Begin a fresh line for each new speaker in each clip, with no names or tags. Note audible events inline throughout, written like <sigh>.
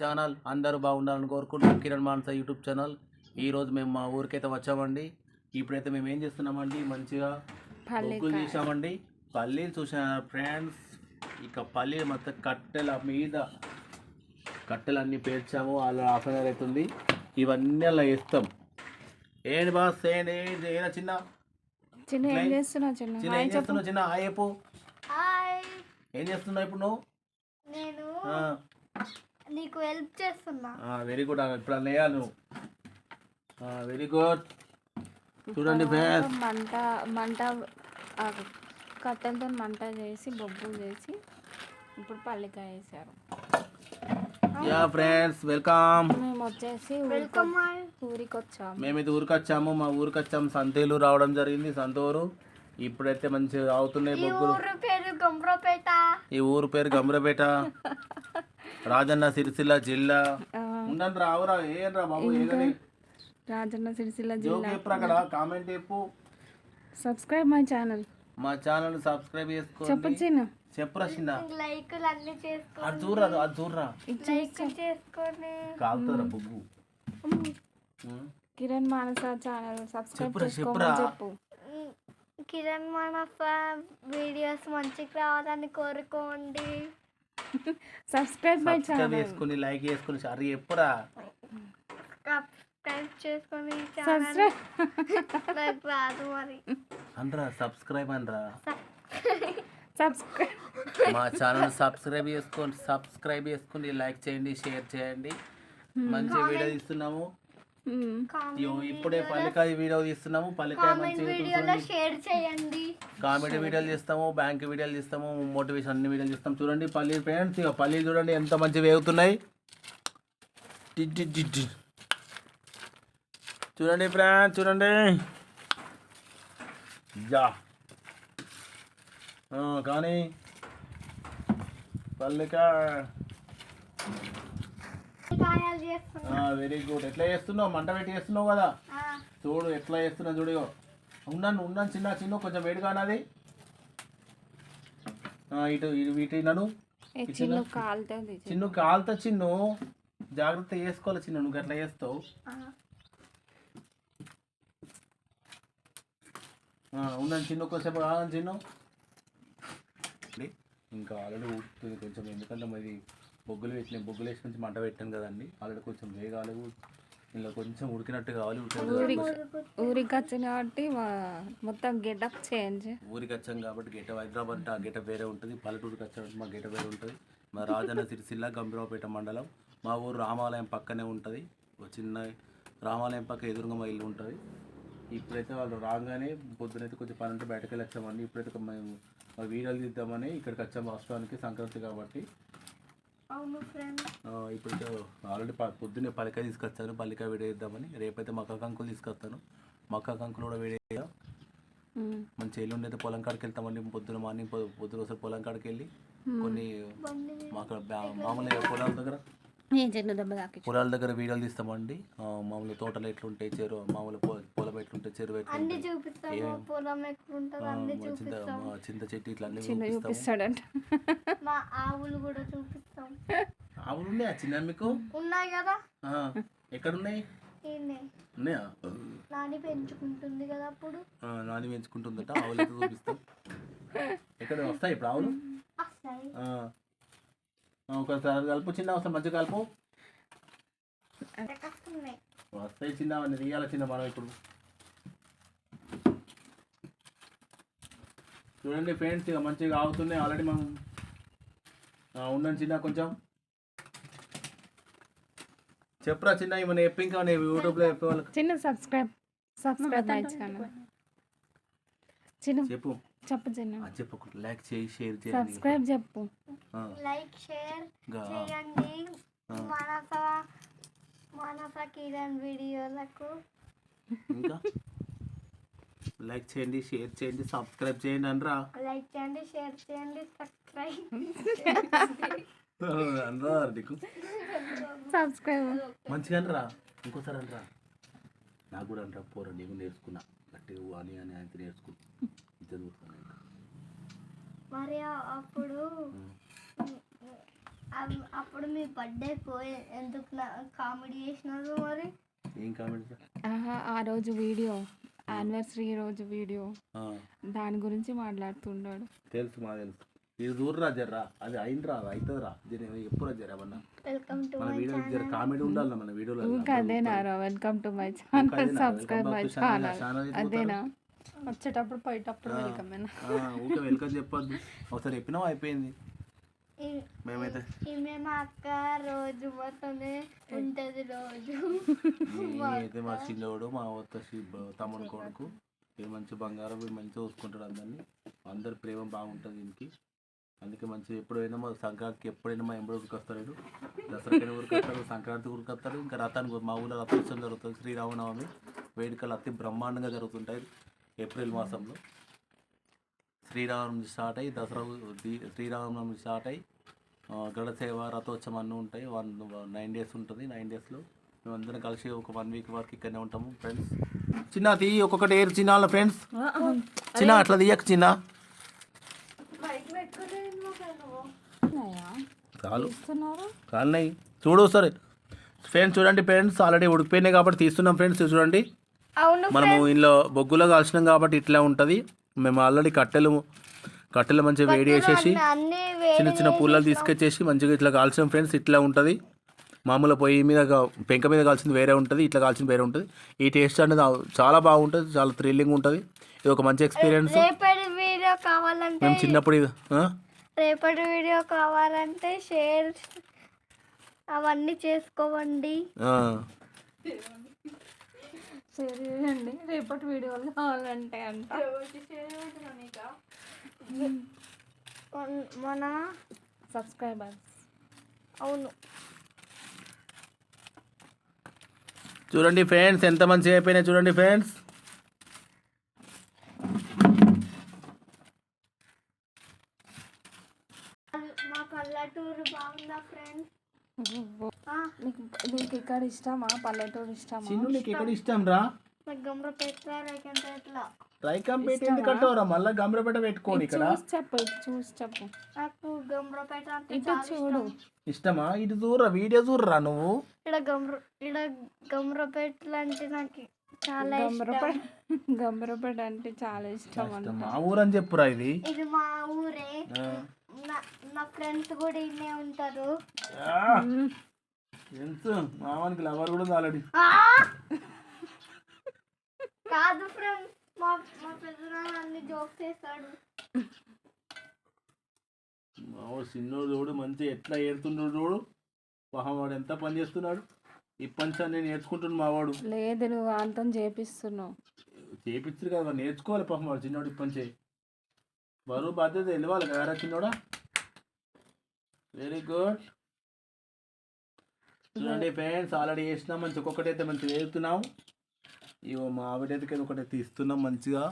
Channel. అందరూ బాగుండాలని కోరుకుంటున్నాం. Kiran Manasa YouTube channel. ఈ రోజు మేము మా ఊరికైతే వచ్చామండి. ఇప్పుడైతే మేము ఏం చేస్తున్నామండి? మంచిగా బొగ్గులు చేసామండి పల్లీలు చూసిన ఫ్రెండ్స్. ఇక పల్లీలు మొత్తం కట్టెల మీద కట్టెలన్నీ పేర్చాము. అలా హాఫ్ అన్ అవర్ అవుతుంది. ఇవన్నీ అలా వేస్తాం. ఏంటి బాస్? ఏంటి ఏనా చిన్న?
చిన్న ఏం చేస్తున్నావు చిన్న?
ఏం చేస్తున్నావు చిన్న? ఆయపు
హాయ్.
ఏం చేస్తున్నావు ఇప్పుడు నువ్వు?
నేను నీకు హెల్ప్ చేస్తున్నా.
వెరీ గుడ్ ఇప్పుడు అన్నయ్య నువ్వు. వెరీ గుడ్ చూడండి ఫ్రెండ్స్.
మంట మంట ఆ కట్టెలతో మంట చేసి బొగ్గులు చేసి ఇప్పుడు పల్లికాయ వేసారు.
Yeah friends welcome.
మేము వచ్చేసి
వెల్కమ్
ఊరికి వచ్చాము
మేము ఇది ఊరికి వచ్చాము మా ఊరికి వచ్చాము సంతేలు రావడం జరిగింది సంతూరు. ఇప్పుడైతే మంచిగా అవుతున్నాయి
ఈ
బొగ్గులు.
ఊరు పేరు గంబ్రపేట.
ఈ ఊరు పేరు గమ్రపేట <laughs> రాజన్న సిరిసిల్ల జిల్లా.
ఆ,
ఉండండి రావురా ఏం రా బాబు ఏదని
రాజన్న సిరిసిల్ల
జోక్
జిల్లా.
అక్కడ కామెంట్ చెప్పు.
Subscribe my channel.
మా ఛానల్ సబ్స్క్రైబ్
చెప్పు
చేసుకోండి
చిన్న.
చెప్పురా చిన్న.
లైకులు అన్ని చేసుకో
అది చూడరా అది చూడరా.
లైకులు చేసుకొని
కాలుతారా బొగ్గు.
కిరణ్ మానస ఛానల్ సబ్స్క్రైబ్
చెప్పురా,
చేసుకోమని. చెప్పు.
కిరణ్ మనస వీడియోస్ మంచిగా రావాలని కోరుకోండి.
సబ్స్క్రైబ్ మై
సబ్స్క్రైబ్
ఛానల్
చేసుకుని లైక్ చేసుకుని సరే చెప్పురా.
సబ్స్క్రైబ్ చేసుకొని
సబ్స్క్రైబ్ <laughs>
నాకు రాదు మరి.
అనరా సబ్స్క్రైబ్ అనరా.
సబ్స్క్రైబ్
మా ఛానల్ సబ్స్క్రైబ్ చేసుకోండి సబ్స్క్రైబ్ చేసుకుని లైక్ చేయండి షేర్ చేయండి. మంచి వీడియో తీస్తున్నాము. ఇయ్యో, ఇప్పుడే పల్లికాయ వీడియో తీస్తున్నాము. పల్లికాయ
చేయండి.
కామెడీ వీడియోలు తీస్తాము బ్యాంక్ వీడియోలు తీస్తాము మోటివేషన్ అన్ని వీడియోలు తీస్తాం. చూడండి పల్లీలు ఫ్రెండ్స్ ఇక పల్లీలు చూడండి ఎంత మంచి వేగుతున్నాయి. చూడండి ఫ్రెండ్స్ చూడండి. యా. ఆ, కానీ పల్లికాయ. వెరీ గుడ్ ఎట్లా చేస్తున్నావు? మంట పెట్టి చేస్తున్నావు కదా?
ఆ,
చూడు ఎట్లా చేస్తున్నా చూడు. ఉన్నాను ఉన్నాను చిన్న చిన్న కొంచెం వేడిగా అన్నది. ఆ, ఇటు ఇటు ఇటు నన్ను.
చిన్న కాలుతుంది
చిన్ను. కాలుతో చిన్ను. జాగ్రత్త చేసుకోవాలి చిన్న నువ్వు అట్లా చేస్తావు. ఉన్నాను చిన్ను కొంచెం కాదని చిన్ను. ఇంకా ఆల్రెడీ ఊపుతుంది కొంచెం ఎందుకంటే మరి బొగ్గులు పెట్టిన బొగ్గులు వేసి కొంచెం మంట పెట్టాను కదండి. ఆల్రెడీ కొంచెం వేగాలి ఇందులో కొంచెం ఉడికినట్టు కావాలి.
ఊరికి వచ్చింది కాబట్టి మొత్తం గెటప్ చేంజ్.
ఊరికి వచ్చాం కాబట్టి గెట హైదరాబాద్ అంటే ఆ గెట వేరే ఉంటుంది. పల్లెటూరుకి వచ్చామంటే మా గెట వేరే ఉంటుంది. మా రాజన్న సిరిసిల్ల గంభీరావుపేట మండలం. మా ఊరు రామాలయం పక్కనే ఉంటుంది. ఒక చిన్న రామాలయం పక్క ఎదురుగా మా ఇల్లు ఉంటుంది. ఇప్పుడైతే వాళ్ళు రాగానే పొద్దునైతే కొంచెం పని ఉంటే బయటకు వెళ్ళి వచ్చామండి. ఇప్పుడైతే మేము వీడియోలు తీద్దామని ఇక్కడికి వచ్చాము వాస్తవానికి సంక్రాంతి కాబట్టి.
అవును
ఇప్పుడైతే ఆల్రెడీ పొద్దున్నే పల్లికాయ తీసుకొచ్చాను పల్లికాయ వీడియో ఇద్దామని రేపైతే మక్క కంకులు తీసుకొస్తాను. మక్క కంకులు కూడా వీడియో? మంచి ఎల్లుండి అయితే పొలం కాడికి వెళ్తామండి. పొద్దున మార్నింగ్ పొద్దున ఒకసారి పొలం కాడికి వెళ్ళి కొన్ని మాకు మామూలుగా పొలాల దగ్గర
ఏం చెన్ను దెబ్బ తాకి
పొలాల దగ్గర వీడియోలు తీస్తామండి. మామూలు తోటలు ఎట్లుంటాయి చెరువు మామూలు పొలం ఎట్లుంటాయి చెరువు
అన్ని చూపిస్తాము? పొలం ఎట్లుంటుంది అన్ని
చింత చెట్టు ఇట్లా అన్ని
చూపిస్తాడంట.
మా ఆవులు కూడా చూపిస్తాం
ఆవులు ఉన్నాయా చిన్న మీకు?
ఉన్నాయి కదా? ఈయనే
ఉన్నాయా?
నాని పెంచుకుంటుంది కదా అప్పుడు.
ఆ, నాని పెంచుకుంటుందట ఆవులు చూపిస్తాం. ఎక్కడ వస్తాయి ఇప్పుడు ఆవులు?
వస్తాయి.
ఒకసారి కలుపు చిన్న అవసరం మంచిగా కలుపు. వస్తాయి చిన్న అవన్నీ తీయాలి చిన్న మనం ఇప్పుడు. చూడండి ఫ్రెండ్స్ ఇక మంచిగా ఆగుతున్నాయి. ఆల్రెడీ మనం ఉండండి చిన్న కొంచెం. చెప్పురా చిన్న మన చెప్పి ఇంకా నేను యూట్యూబ్లో చెప్పే వాళ్ళకి
చిన్న సబ్స్క్రైబ్ సబ్స్క్రైబ్
చెప్పు.
చెప్పు చిన్న
ఆ, చెప్పు లైక్ చేయి షేర్ చేయండి
సబ్స్క్రైబ్ చెప్పు.
ఆ,
లైక్ షేర్ చేయండి. మనస మనస కిరణ్ వీడియోలకు.
ఇంకా? లైక్ చేయండి షేర్ చేయండి సబ్స్క్రైబ్ చేయండి అనరా?
లైక్ చేయండి షేర్ చేయండి సబ్స్క్రైబ్
అనరా నీకు?
సబ్స్క్రైబ్
మంచిగా అనరా? ఇంకోసారి అనరా? నాకు కూడా అంటారా పోరా నీకు నేర్చుకున్నా. గట్టిగా అని అని ఆయన చదువుతాను ఇంకా.
మరి అప్పుడు అప్పుడు మీ బర్త్డే పోయి ఎందుకు కామెడీ చేసినారు మరి?
ఏం కామెంట్
ఆహా ఆ రోజు వీడియో యానివర్సరీ రోజు వీడియో. దాని గురించి మాట్లాడుతున్నాడు
తెలుసు మా తెలుసు. ఇది దూరరా జర్రా? అది అయిందిరా అది అవుతుందిరా జర ఎప్పుడు జర ఏమన్నా?
వెల్కమ్ టు
మన
మై
వీడియో జర కామెడీ ఉండాలి మన వీడియోలో
అదేనారా welcome to my channel subscribe my channel అదేనా? వచ్చేటప్పుడు పోయేటప్పుడు వెల్కమ్
ఊకే వెల్కమ్ చెప్పొద్దు. ఒకసారి చెప్పినావు? అయిపోయింది.
ఈ-
మేమైతే
ఈమె మా అక్క రోజు మొత్తమే ఉంటది రోజు.
అయితే మా చిన్నోడు మా వత్త తమ్ముడు కొడుకు. మంచి బంగారం మంచిగా చూసుకుంటాడు అందరినీ. అందరి ప్రేమ బాగుంటుంది దీనికి. అందుకే మంచి ఎప్పుడైనా మా సంక్రాంతికి ఎప్పుడైనా మా ఎంబడి ఊరికి వస్తాడు వీడు. దసరాకి ఊరికి వస్తాడు సంక్రాంతి ఊరికి వస్తాడు. ఇంకా రథానికి మా ఊళ్ళో రథోత్సవం జరుగుతుంది. శ్రీరామనవమి వేడుకలు అతి బ్రహ్మాండంగా జరుగుతుంటాయి ఏప్రిల్ మాసంలో. శ్రీరామనవమి స్టార్ట్ అయ్యి దసరా శ్రీరామనవమి స్టార్ట్ అయ్యి ఆ, గరుడ సేవ రథోత్సవం అన్నీ ఉంటాయి. వన్ నైన్ డేస్ ఉంటుంది నైన్ డేస్లో. మేమందరం కలిసి ఒక వన్ వీక్ వరకు ఇక్కడనే ఉంటాము ఫ్రెండ్స్. చిన్న తీ ఒక్కొక్కటి ఏరు చిన్న ఫ్రెండ్స్. చిన్న అట్లా తీయక చిన్న. చాలు. కాలినాయి చూడు సరే ఫ్రెండ్స్ చూడండి ఫ్రెండ్స్ ఆల్రెడీ ఉడికిపోయినాయి కాబట్టి తీస్తున్నాం ఫ్రెండ్స్ చూడండి. మనము ఇంట్లో బొగ్గులో కాల్చినాం కాబట్టి ఇట్లా ఉంటుంది. మేము ఆల్రెడీ కట్టెలు కట్టెలు మంచిగా వేడి చేసేసి చిన్న చిన్న పుల్లలు తీసుకొచ్చేసి మంచిగా ఇట్లా కాల్చిన ఫ్రెండ్స్ ఇట్లా ఉంటుంది. మామూలు పొయ్యి మీద పెంక మీద కాల్చింది వేరే ఉంటుంది ఇట్లా కాల్చింది వేరే ఉంటుంది. ఈ టేస్ట్ అనేది చాలా బాగుంటుంది చాలా థ్రిల్లింగ్ ఉంటుంది. ఇది ఒక మంచి ఎక్స్పీరియన్స్. మేము చిన్నప్పుడు?
రేపటి వీడియో కావాలంటే షేర్ అవన్నీ చేసుకోవండి.
ఆ.
సరేనండి రేపటి వీడియోలు కావాలంటే అంట.
మన- మన
సబ్స్క్రైబర్స్.
అవును.
చూడండి ఫ్రెండ్స్ ఎంత మంచిగా అయిపోయినాయి చూడండి ఫ్రెండ్స్
మా పల్లెటూరు బాగుందా ఫ్రెండ్స్
నీకు నీకు ఇక్కడ ఇష్టమా? పల్లెటూరు ఇష్టమా?
చిన్ను నీకు ఎక్కడ ఇష్టం. రా
నాకు గమ్ర పెట్టా లేకంటే ఎట్లా?
రైకంపేట ఎందుకు కట్టవరా మళ్ళీ గంభీరపేట పెట్టుకోని ఇక్కడ?
చూసి చెప్పు చూసి చెప్పు.
నాకు గమ్రపేట అంటే
ఇటు చూడు
ఇష్టం.
ఇష్టమా? ఇటు చూడరా? వీడియో చూడరా నువ్వు?
ఇక్కడ గమ్ర ఇక్కడ గమ్రపేటలు అంటే నాకు చాలా ఇష్టం.
గంబరపేట గంబరపేట అంటే చాలా ఇష్టం అంట
మా ఊరని చెప్పురా ఇది?
ఇది మా ఊరే. నా ఫ్రెండ్స్ కూడా ఇన్నే ఉంటారు.
ఫ్రెండ్స్ మావానికి లవర్ కూడా ఉంది ఆల్రెడీ!
కాదు ఫ్రెండ్స్ మా మా పెద్దనాన్న అన్ని జోక్స్ చేస్తాడు.
మావాడు చిన్నోడు చూడు మంచి ఎట్లా ఏడుతున్నాడు చూడు. పాపం వాడు ఎంత పని చేస్తున్నాడు. ఈ పంచ నేను నేర్చుకుంటున్నాను మావాడు.
లేదు నువ్వు అంతం చేపిస్తున్నావు.
చేపించారు కదా నేర్చుకోవాలి పాపం వాడు చిన్నోడు ఈ పంచే బరువు బాధ్యత వెళ్ళవాలి కదా చిన్నోడా? వెరీ గుడ్ చూడండి ఫ్రెండ్స్ ఆల్రెడీ వేసినాం మంచి ఒక్కొక్కటి అయితే మంచిగా వేస్తున్నాం ఇగో మా ఆవిడైతే ఒకటి తీస్తున్నాం మంచిగా.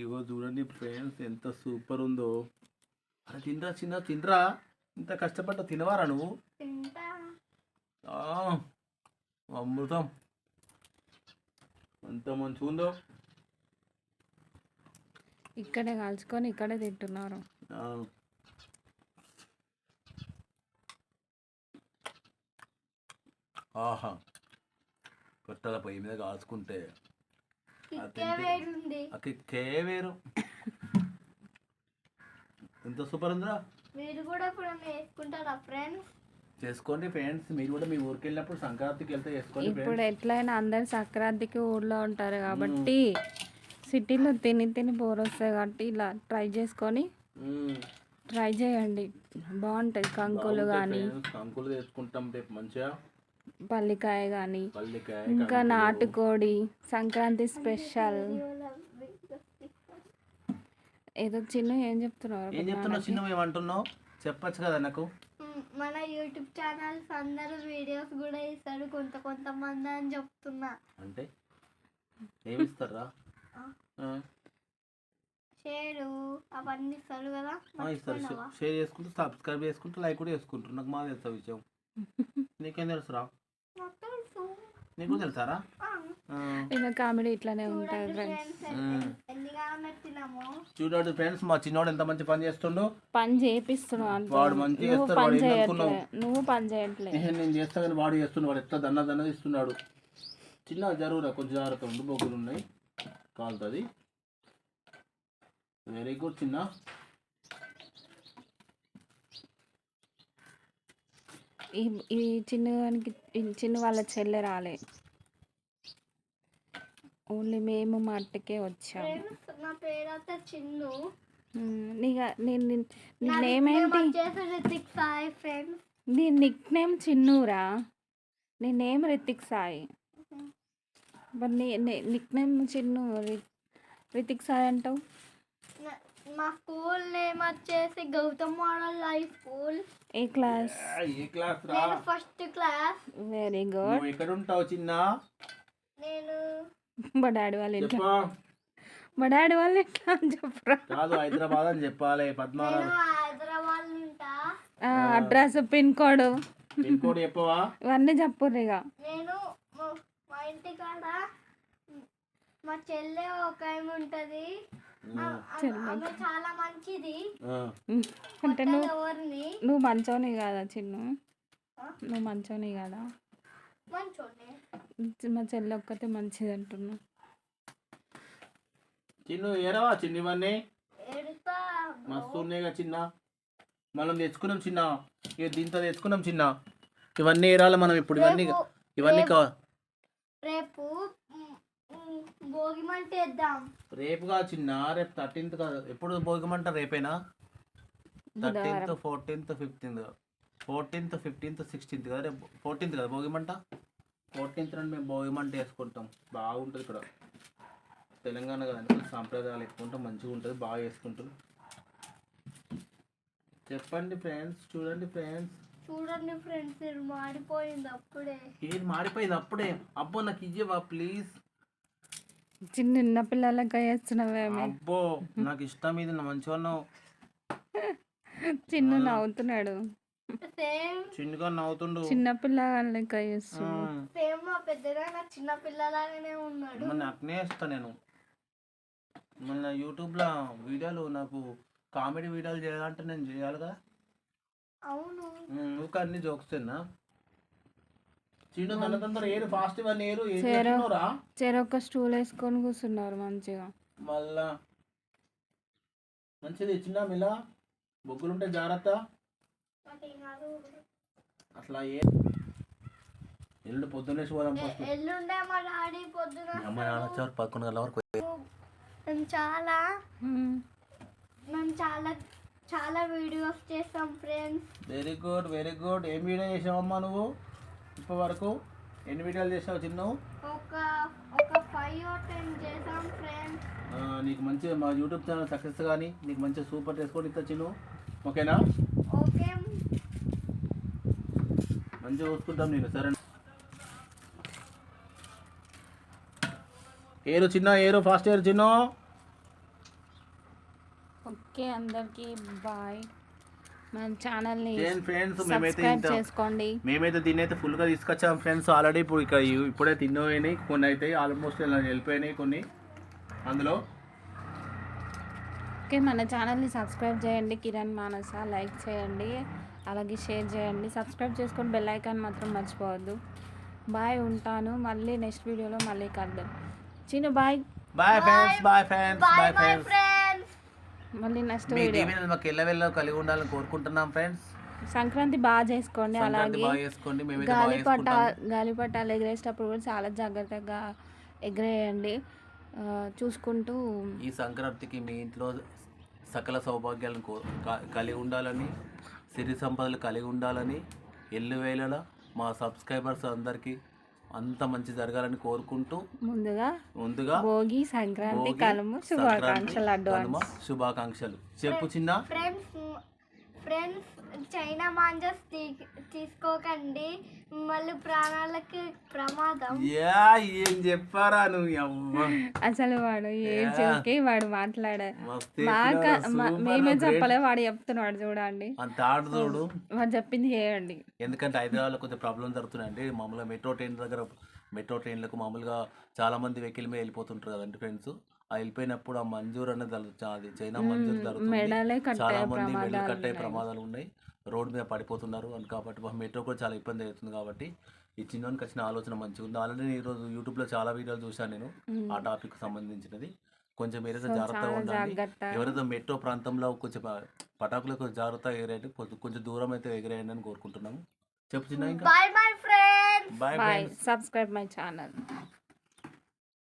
ఇగో చూడండి ఫ్రెండ్స్ ఎంత సూపర్ ఉందో. అరే తినరా చిన్న తినరా? ఇంత కష్టపడ్డ తినవారా నువ్వు? అమృతం. ఎంత మంచిగా ఉందో.
ఇక్కడే కాల్చుకొని ఇక్కడే తింటున్నారు.
ఆహా. కట్టెల పొయ్యి మీద కాల్చుకుంటే. కే వేరు. ఎంత సూపర్ ఉందిరా
మీరు కూడా ఇప్పుడు వేసుకుంటారా ఫ్రెండ్స్?
చేసుకోండి ఫ్రెండ్స్. మీరు కూడా మీ ఊరికి వెళ్ళినప్పుడు సంక్రాంతికి వెళ్తే చేసుకోండి
ఇప్పుడు ఎట్లయినా అందరు సంక్రాంతికి ఊళ్ళో ఉంటారు కాబట్టి సిటీలో తిని తిని బోర్ వస్తాయి కాబట్టి ఇలా ట్రై చేసుకొని. ట్రై చేయండి. బాగుంటుంది కంకులు
బాగుంటాయి
కానీ.
కంకులు తెచ్చుకుంటాం రేపు మంచిగా.
పల్లికాయ కానీ ఇంకా. నాటుకోడి సంక్రాంతి స్పెషల్. ఏదో చిన్న ఏం చెప్తున్నారు
ఏం చెప్తున్నావు చిన్న ఏమంటున్నావు? చెప్పచ్చు కదా నాకు.
మన యూట్యూబ్ ఛానల్స్ అందరూ వీడియోస్ కూడా ఇస్తారు కొంత కొంతమంది అని చెప్తున్నా.
అంటే? ఏమి ఇస్తారా
ఆ. షేరు అవన్నీ ఇస్తారు కదా
ఇస్తారు? షేర్ చేసుకుంటూ సబ్స్క్రైబ్ చేసుకుంటూ లైక్ కూడా చేసుకుంటారు. నాకు మా తెలుసా విషయం? <laughs> నీకేం తెలుసురా?
నాకు తెలుసు
నీకు తెలుసారా.
ఇంకా కామెడీ ఇట్లానే ఉంటుంది ఫ్రెండ్స్
చూడండి ఫ్రెండ్స్ మా చిన్నోడు ఎంత మంచి పని చేస్తుండో?
పని చేపిస్తున్నావు అంత.
వాడు మంచిగా
నువ్వు
చేస్తాడు, వాడు అనుకున్నావు?
నువ్వు పని చేయట్లే.
ఏహే, నేను చేస్తా కానీ వాడు చేస్తున్నాడు వాడు ఎట్లా దన్న దన్న ఇస్తున్నాడు చిన్న జరువురా కొంచెం జాగ్రత్త ఉండు బొగ్గులు ఉన్నాయి. కాలుతుంది. వెరీ గుడ్ చిన్న.
ఈ ఈ చిన్నవానికి చిన్న వాళ్ళ చెల్లె రాలే. ఓన్లీ మేము మా అట్టకే వచ్చాము
నా పేరైతే చిన్ను.
నీగా నేను
సాయి ఫ్రెండ్స్.
నీ నిక్ నేమ్ చిన్నురా. నీ నేమ్ రితిక్ సాయి. నీ నిక్ నేమ్ చిన్ను రితిక్ సాయి అంటావు?
మా స్కూల్ నేమ్ వచ్చేసి గౌతమ్ మోడల్ హై స్కూల్.
ఏ క్లాస్?
ఏ క్లాస్ రా?
నేను ఫస్ట్ క్లాస్.
Very good.
నువ్వు ఎక్కడ ఉంటావు చిన్న?
నేను
మా డాడీ వాళ్ళు ఎట్లా
చెప్పా.
మా డాడీ వాళ్ళు ఎట్లా అని చెప్పరా?
కాదు హైదరాబాద్ అని చెప్పాలి పద్మారావు.
నేను హైదరాబాద్ ఉంటా.
Address pin code.
Pin code చెప్పవా?
ఇవన్నీ చెప్పుర్రు ఇక
నేను మా- ఇంటి కాడ మా చెల్లె ఒక ఉంటది. ఆమె చాలా మంచిది.
ఆ.
అంటే నువ్వు నువ్వు మంచోని కాదా చిన్ను? నువ్వు మంచోని కాదా?
మంచోనే.
మా చెల్లి ఒక్కతే మంచిది అంటున్నావు
చిన్ను ఏరవా చిన్న ఇవన్నీ మస్తు ఉన్నాయిగా చిన్న. మనం తెచ్చుకున్నాం చిన్న. ఇక దీంతో తెచ్చుకున్నాం చిన్న. ఇవన్నీ ఏరాలి మనం ఇప్పుడు. ఇవన్నీ ఇవన్నీ కా
రేపు భోగి మంట వేద్దాం
రేపుగా చిన్న రేపు థర్టీన్త్ కాదు. ఎప్పుడు భోగిమంట? రేపేనా? Thirteenth fourteenth fifteenth fourteenth fifteenth sixteenth కదా రేపు? ఫోర్టీన్త్ కదా భోగిమంట? ఫోర్టీన్త్ నుండి మేము భోగిమంట వేసుకుంటాం. బాగుంటుంది ఇక్కడ. తెలంగాణ కదా సాంప్రదాయాలు ఎక్కువ ఉంటాం మంచిగా ఉంటుంది బాగా వేసుకుంటాం చెప్పండి ఫ్రెండ్స్ చూడండి ఫ్రెండ్స్
చూడండి ఫ్రెండ్స్ ఇది మాడిపోయింది అప్పుడే.
ఏది మాడిపోయింది? అప్పుడే. అబ్బో నాకు ఇయ్యవా ప్లీజ్
చిన్న చిన్న పిల్లలకి వేస్తున్నావేమి
అబ్బో నాకు ఇష్టం ఇది నా మంచిగా ఉన్నావు.
చిన్న నవ్వుతున్నాడు.
చిన్నగా నవ్వుతుండు.
చిన్న పిల్లలకి వేస్తు
ఆ,
సేమ్ మా పెద్దగా నా చిన్న పిల్లలాగానే ఉన్నాడు.
మొన్న అట్నే ఇస్తా నేను. మొన్న యూట్యూబ్లో వీడియోలు నాకు కామెడీ వీడియోలు చేయాలంటే నేను చేయాలి కదా.
అవును.
నువ్వు అన్ని జోక్స్ తిన్నా చిన్న తన తొందర ఏరు ఫాస్ట్ ఇవన్నీ ఏరు ఏం
చేరు.
చేస్తున్నావురా
చెరొక స్టూల్ వేసుకొని కూర్చున్నారు మంచిగా.
మళ్ళా. మంచిది చిన్న మిలా? బొగ్గులుంటే జాగ్రత్త. అట్లా ఏ ఎల్లుండి పొద్దున్నే పోదాం ఫస్ట్
ఎల్లుండే మా డాడీ పొద్దున
అమ్మ నాన్న వచ్చారు పదకొండు గంటల వరకు
మేము చాలా. మేము చాలా చాలా వీడియోస్ చేస్తాం friends
very good very good ఏం వీడియో చేసావమ్మా నువ్వు? ఇప్పటి వరకు ఎన్ని వీడియోలు చేసావు చిన్న?
ఒక ఒక ఫైవ్ టెన్ చేసాం ఫ్రెండ్స్
నీకు మంచి మా యూట్యూబ్ ఛానల్ సక్సెస్ కానీ నీకు మంచి సూపర్ చేసుకొని ఇస్తా చిన్ను. ఓకేనా?
ఓకే.
మంచిగా చూసుకుంటాం నేను సరే. ఏరు చిన్న ఏరు ఫాస్ట్ ఏరు చిన్న.
ఓకే అందరికి బాయ్ మన ఛానల్ని
ఫ్రెండ్స్ మేమైతే
చేసుకోండి.
మేమైతే దీన్ని అయితే ఫుల్గా తీసుకొచ్చాం ఫ్రెండ్స్ ఆల్రెడీ ఇప్పుడు ఇక్కడ ఇప్పుడే తిన్నపోయినాయి కొన్ని అయితే ఆల్మోస్ట్ ఇలా వెళ్ళిపోయినాయి కొన్ని. అందులో
ఓకే మన ఛానల్ని సబ్స్క్రైబ్ చేయండి. కిరణ్ మానస లైక్ చేయండి. అలాగే షేర్ చేయండి. సబ్స్క్రైబ్ చేసుకొని బెల్ ఐకాన్ మాత్రం మర్చిపోవద్దు. బాయ్ ఉంటాను. మళ్ళీ నెక్స్ట్ వీడియోలో మళ్ళీ కలుద్దాం. చిన్న bye
bye friends bye friends
bye
friends
మళ్ళీ నెక్స్ట్
మీ
వీడియో
దీవెనలు మాకు ఎల్లవెల్ల కలిగి ఉండాలని కోరుకుంటున్నాం ఫ్రెండ్స్
సంక్రాంతి బాగా చేసుకోండి అలాగే. గాలిపట గాలిపటాలు ఎగరేసేటప్పుడు కూడా చాలా జాగ్రత్తగా ఎగరేయండి. చూసుకుంటూ
ఈ సంక్రాంతికి మీ ఇంట్లో సకల సౌభాగ్యాలను కలిగి ఉండాలని సిరి సంపదలు కలిగి ఉండాలని ఎల్లు వేళలా మా సబ్స్క్రైబర్స్ అందరికీ అంత మంచి జరగాలని కోరుకుంటూ
ముందుగా
ముందుగా
భోగి సంక్రాంతి కలుము శుభాకాంక్షలు
శుభాకాంక్షలు. చెప్పు చిన్న.
ఫ్రెండ్స్ చైనా మాంజస్ తీసుకోకండి. మళ్ళీ ప్రాణాలకి ప్రమాదం.
యా ఏం చెప్పారా నువ్వు.
అసలు వాడు ఏ. చూకి వాడు మాట్లాడే. బాగా మేమే. చెప్పలే వాడు చెప్తున్నాడు చూడండి.
అంత ఆడు చూడు.
వాడు చెప్పింది చేయండి.
ఎందుకంటే హైదరాబాద్లో కొంచెం ప్రాబ్లం జరుగుతున్నాయండి. మామూలుగా మెట్రో ట్రైన్ దగ్గర మెట్రో ట్రైన్లకు మామూలుగా చాలా మంది వెహికల్ మీద వెళ్ళిపోతుంటారు కదండి ఫ్రెండ్స్. ఆ వెళ్ళిపోయినప్పుడు ఆ మంజూర్ అనేది. అది చైనా మంజూర్. జరుగుతుంది.
మెడలే
చాలా
కట్టే
మంది వెళ్ళి
ప్రమాదాలు
కట్టే
ఉన్నాయి.
ప్రమాదాలు ఉన్నాయి. రోడ్ మీద పడిపోతున్నారు. అని కాబట్టి మా మెట్రో కూడా చాలా ఇబ్బంది అవుతుంది కాబట్టి ఈ చిన్నోనికి వచ్చిన ఆలోచన మంచిగా ఉంది. ఆల్రెడీ నేను ఈరోజు యూట్యూబ్లో చాలా వీడియోలు చూశాను నేను. ఆ టాపిక్ సంబంధించినది. కొంచెం
సో
జాగ్రత్తగా
జాగ్రత్త.
ఎవరైతే మెట్రో ప్రాంతంలో కొంచెం ఆ, పటాకులు కొంచెం జాగ్రత్తగా ఎగిరేయండి కొంచెం కొంచెం దూరం అయితే ఎగిరేయండి అని కోరుకుంటున్నాము. చెప్పు చిన్న ఇంకా.
Bye bye
subscribe my channel